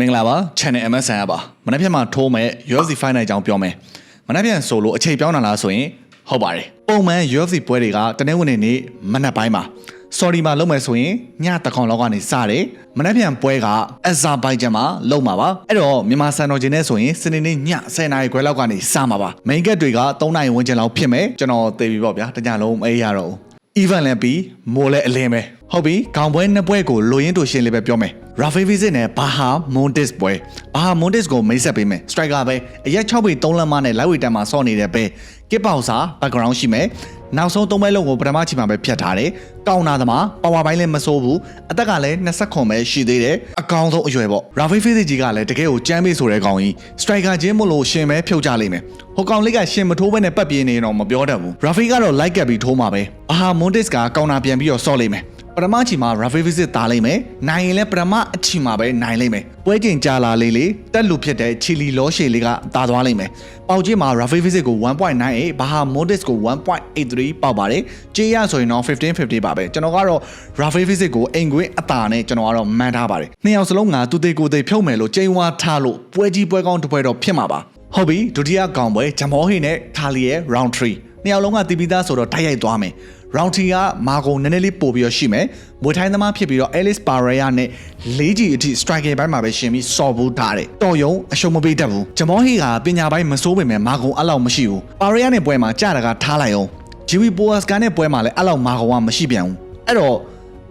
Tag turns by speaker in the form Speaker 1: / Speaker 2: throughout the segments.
Speaker 1: မင်္ဂလာပါ channel MSN ရပါမနေ့ပြန်မှာထိုးမဲ့ UFC Fight Night အကြောင်းပြောမယ်မနေ့ပြန်ဆိုလို့အချိန်ပြောင်းလာလားဆိုရင်ဟုတ်ပါတယ်ပုံမှန် UFC ပွဲတွေကတနေ့ဝင်နေနေ့မနက်ပိုင်းမှာ sorry မှာလုပ်မယ်ဆိုရင်ညတကောင်လောက်ကနေစတယ်မနေ့ပြန်ပွဲကအဇာဘိုင်ဂျန်မှာလုပ်မှာပါအဲ့တော့မြန်မာစံတော်ချိန်နဲ့ဆိုရင်စနေနေ့ည10:00နာရီခွဲလောက်ကနေစမှာပါ main gate တွေက3နာရီဝန်းကျင်လောက်ဖြစ်မယ်ကျွန်တော်သိပြီပေါ့ဗျာတညလုံးမအေးရတော့ဘူး even လည်းပြီးမိုးလည်းအလင်းပဲဟုတ်ပြီခေါင်းပွဲနှစ်ပွဲကိုလိုရင်းတူရှင်းလေးပဲပြောမယ် Rafi Visit နဲ့ Baha Montes ပွဲ Baha Montes ကိုမိတ်ဆက်ပေးမယ် striker ပဲအရက်6ပေ3လက်မနဲ့ lightweight တန်းမှာဆော့နေတဲ့ပဲကစ်ပေါစာ background ရှိမယ် နောက်ဆုံးသုံးပွဲလုံးကိုပထမချိန်မှာပဲဖြတ်ထားတယ်ကောင်းနာသမား power ပိုင်းလည်းမစိုးဘူးအသက်ကလည်း20ခွန်ပဲရှိသေးတယ်အကောင်ဆုံးအရွယ်ပေါ့ Rafi Visit ကြီးကလည်းတကယ်ကိုကြမ်းပေးဆိုတဲ့ကောင်ကြီး striker ချင်းမို့လို့ရှင်ပဲဖြုတ်ကြလိမ့်မယ်ဟိုကောင်လေးကရှင်မထိုးဘဲနဲ့ပတ်ပြေးနေတော့မပြောတတ်ဘူး Rafi ကတော့ like ကပ်ပြီးထိုးမှာပဲ Baha Montes ကကောင်းနာပြန်ပြီးတော့ဆော့လိမ့်မယ် ပထမချီမှာ Rafi Visit တားလိုက်မယ်။နိုင်ရင်လည်းပထမအချီမှာပဲနိုင်လိုက်မယ်။ပွဲချိန်ကြာလာလေးလေးတက်လူဖြစ်တဲ့ချီလီလောရှေလေးကတာသွားလိုက်မယ်။ပေါက်ကြီးမှာ Rafi Visit ကို1.98ဘာဟာ Modis ကို1.83ပေါက်ပါတယ်။ကြေးရဆိုရင်တော့1550ပါပဲ။ကျွန်တော်ကတော့ Rafi Visit ကိုအိမ်ကွင်းအတာနဲ့ကျွန်တော်ကတော့မှန်းထားပါတယ်။နှစ်ယောက်စလုံးငါသူသေးကိုသေးဖြုတ်မယ်လို့ချိန်ဝါထားလို့ပွဲကြီးပွဲကောင်းတစ်ပွဲတော့ဖြစ်မှာပါ။ဟုတ်ပြီဒုတိယကောင်ပွဲဂျမောဟီနဲ့ထာလီရဲ့ round 3နှစ်ယောက်လုံးကတီးပြီးသားဆိုတော့တိုက်ရိုက်သွားမယ်။ round 3ကမာဂုံနည်းနည်းလေးပို့ပြီးတော့ရှိမယ်။မွေထိုင်းသမားဖြစ်ပြီးတော့ Alice Pereira နဲ့လေးကြီးအထိ striker ဘိုင်းမှာပဲရှင်ပြီးစော်ဘူးထားတယ်။တော်ယုံအရှုံးမပေးတတ်ဘူး။ဂျမောဟီကပညာပိုင်းမစိုးပေမဲ့မာဂုံအဲ့လောက်မရှိဘူး။ Pereira နဲ့ပွဲမှာကြာတာကထားလိုက်အောင်။ Jimmy Boas ကနဲ့ပွဲမှာလည်းအဲ့လောက်မာဂုံကမရှိပြန်ဘူး။အဲ့တော့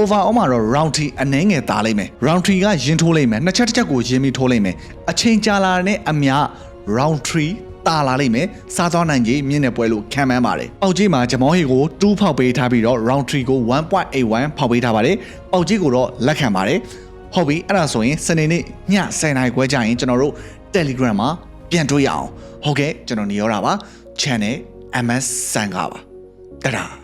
Speaker 1: over all မှာတော့ round 3အနှဲငယ်သားလိုက်မယ် round 3ကရင်ထိုးလိုက်မယ်နှစ်ချက်တစ်ချက်ကိုရင်းပြီးထိုးလိုက်မယ်အချိန်ကြာလာတဲ့အမျှ round 3 တာလာလိမ့်မယ်စားသွားနိုင်ကြီးမြင့်တဲ့ပွဲလို့ခံမှန်းပါတယ်ပေါက်ကြီးမှာဂျမောဟီကို2ဖောက်ပေးထားပြီးတော့ round 3ကို1.81ဖောက်ပေးထားပါတယ်ပေါက်ကြီးကိုတော့လက်ခံပါတယ်ဟုတ်ပြီအဲ့ဒါဆိုရင်စနေနေ့ည10:00နာရီခွဲကြရင်ကျွန်တော်တို့ Telegram မှာပြန်တွေ့ရအောင်ဟုတ်ကဲ့ကျွန်တော်နေရောတာပါ channel MS စံကားပါတဒါ